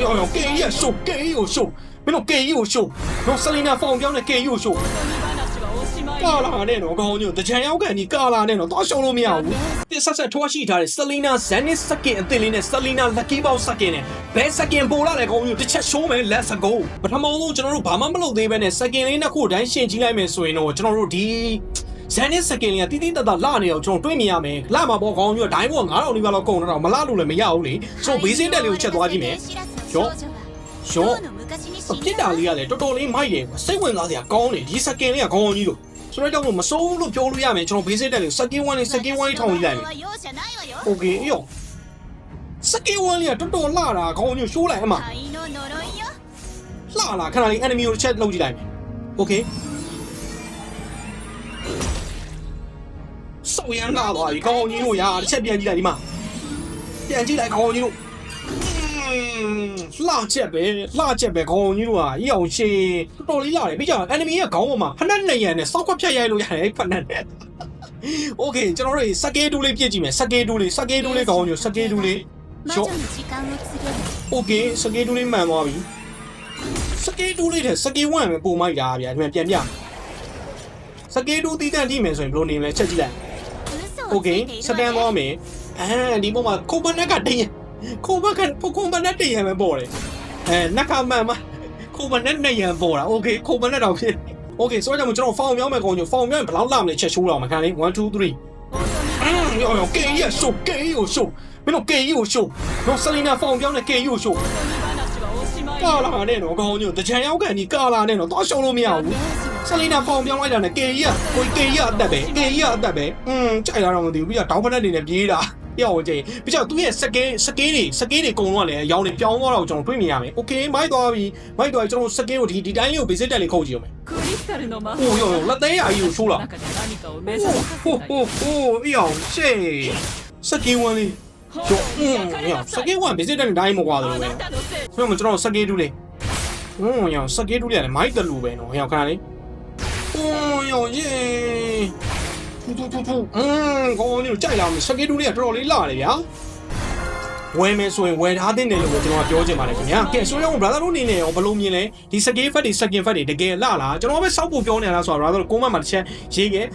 ရောင်ရောင်ကေကြီးရရှုပ်ကေကြီးကိုရှုပ်မင်းတို့ကေကြီးကိုရှုပ်တော့ဆလီနာဖောင်ပြောင်းတဲ့ကေကြီးကိုရှုပ်ကာလာနဲ့တော့ကောင်းညိုတကြံရောက်ကန်ကြီးကာလာနဲ့တော့တော့ရှုံလို့မရဘူးတစ်ဆက်ဆက်ထွားရှိထားတဲ့ဆလီနာဇန်နစ်စကင်အသစ်လေးနဲ့ဆလီနာလက်ကီဘောက်စကင်နဲ့ဘယ်စကင်ပိုလာလဲကောင်းညိုတစ်ချက်ရှိုးမယ် let's go ပထမဆုံးကျွန်တော်တို့ဘာမှမလုပ်သေးဘဲနဲ့စကင်လေးနှစ်ခုတိုင်းရှင်းကြည့်လိုက်မယ်ဆိုရင်တော့ကျွန်တော်တို့ဒီ ဇန်နစ်စကင်လေးကတိတိတတ်တလာနေအောင်ကျွန်တော်တွေးမြင်ရမယ်လာမှာပေါ့ကောင်းညိုဒိုင်းဘော9000နီးပါးလောက်ကုန်တော့မလာလို့လည်းမရဘူးလေဆိုဘေးစင်းတက်လေးကိုချက်သွားကြည့်မယ်ရောရောပြစ်တာလေးကလည်းတော်တော်လေးမိုက်တယ်စိတ်ဝင်စားစရာကောင်းတယ်ဒီစကင်လေးကကောင်းကြီးလို့ဆိုတော့ကြောင့်မစိုးဘူးလို့ပြောလို့ရမယ်ကျွန်တော် basic တက်လေးစကင်1လေးစကင်1လေးထောင်ကြီးလိုက်မယ် okay အေးရောစကင်1လေးကတော်တော်လှတာခေါင်းညို့ရှိုးလိုက်အမလှလာခဏလေး enemy ကို check လုပ်ကြည့်လိုက်မယ် okay စောက်ရမ်းလာပါပြီခေါင်းကြီးတို့ရာတစ်ချက်ပြန်ကြည့်လိုက်ဒီမှာပြန်ကြည့်လိုက်ခေါင်းကြီးတို့လှချက်ပဲလှချက်ပဲခေါင်းကြီးတို့ဟာအီအောင်ရှင်တော်တော်လေးလာတယ်ပြီးကြအန်နမီရဲ့ခေါင်းပေါ်မှာဖနက်နေရံနဲ့စောက်ခွက်ဖြတ်ရိုက်လို့ရတယ်ဖနက်နဲ့โอเคကျွန်တော်တို့စကေးတူးလေးပြည့်ကြည့်မယ်စကေးတူးလေးစကေးတူးလေးခေါင်းကြီးစကေးတူးလေးရော့โอเคစကေးတူးလေးမှန်သွားပြီစကေးတူးလေးတဲ့စကေးဝမ်းပဲပုံမိုက်တာဗျာဒီမှာပြန်ပြစကေးတူးတီးတန့်ကြည့်မယ်ဆိုရင်ဘယ်လိုနေမလဲချက်ကြည့်လိုက် โอเคစတန်သွားမယ်အာဒီပေါ်မှာခုံဘနက်ကတင်ရခုံဘက်ကခုံဘနက်တင်ရမယ်ပေါ်တယ်အဲနက်ကမှန်မှာခုံဘနက်နဲ့ရန်ပေါ်တာโอเคခုံဘနက်တော့ဖြစ်โอเคဆိုတော့ကျွန်တော်ဖောင်ပြောင်းမယ်ကောင်းကျွန်ဖောင်ပြောင်းဘယ်လောက်လာမလဲချက်ရှိုးတော့မှာခံလေး1 2 3အာရောကေရရှိုးကေရရှိုးမင်းတို့ကေရရှိုးနော်ဆလီနာဖောင်ပြောင်းနဲ့ကေရရှိုး ကာလာနဲ့တော့ခေါင်းညိုတကြံရောက်ကန်ကြီးကာလာနဲ့တော့တော့ရှုံးလို့မရဘူးဆလီနာပေါင်ပြောင်းလိုက်တာနဲ့ကေကြီးကကိုကေကြီးကအသက်ပဲကေကြီးကအသက်ပဲอืมကြိုက်လာတော့မသိဘူးပြီးတော့ဒေါင်းဖက်နဲ့နေနဲ့ပြေးတာပြောင်းဝင်ကြည့်ပြီးတော့သူရဲ့စကင်းစကင်းတွေစကင်းတွေအကုန်လုံးကလည်းရောင်းနေပြောင်းသွားတော့ကျွန်တော်တွေ့မြင်ရမယ်။ Okay မိုက်သွားပြီ။မိုက်သွားပြီကျွန်တော်စကင်းကိုဒီဒီတိုင်းလေးကို basic တက်လေးခုတ်ကြည့်အောင်မယ်။ဟိုရောလက်သေးရာကြီးကိုရှိုးလာ။ဟိုဟိုဟိုပြောင်းရှေ့စကင်းဝင်လေး ကျော်အင်းညောင်စကေးဝမ်ဘစ်စစ်တိုင်းတိုင်းမကွာတယ်လို့ပဲဆိုတော့ကျွန်တော်စကေးတူးလေးဟွန်းညောင်စကေးတူးလေးလည်းမိုက်တလူပဲနော်ညောင်ခဏလေးဟွန်းညောင်ရေထူထူထူထူအင်းကောင်းနေလို့ကြိုက်လာမယ်စကေးတူးလေးကတော်တော်လေးလာတယ်ဗျာဝယ်မယ်ဆိုရင်ဝယ်ထားတဲ့နယ်လို့ကျွန်တော်ပြောချင်ပါတယ်ခင်ဗျာကဲဆိုရင် brother တို့အနေနဲ့ရောဘယ်လိုမြင်လဲဒီ second fat တွေ second fat တွေတကယ်လာလားကျွန်တော်ပဲစောက်ဖို့ပြောနေလားဆိုတာ brother တို့ comment မှာတစ်ချက်ရေးခဲ့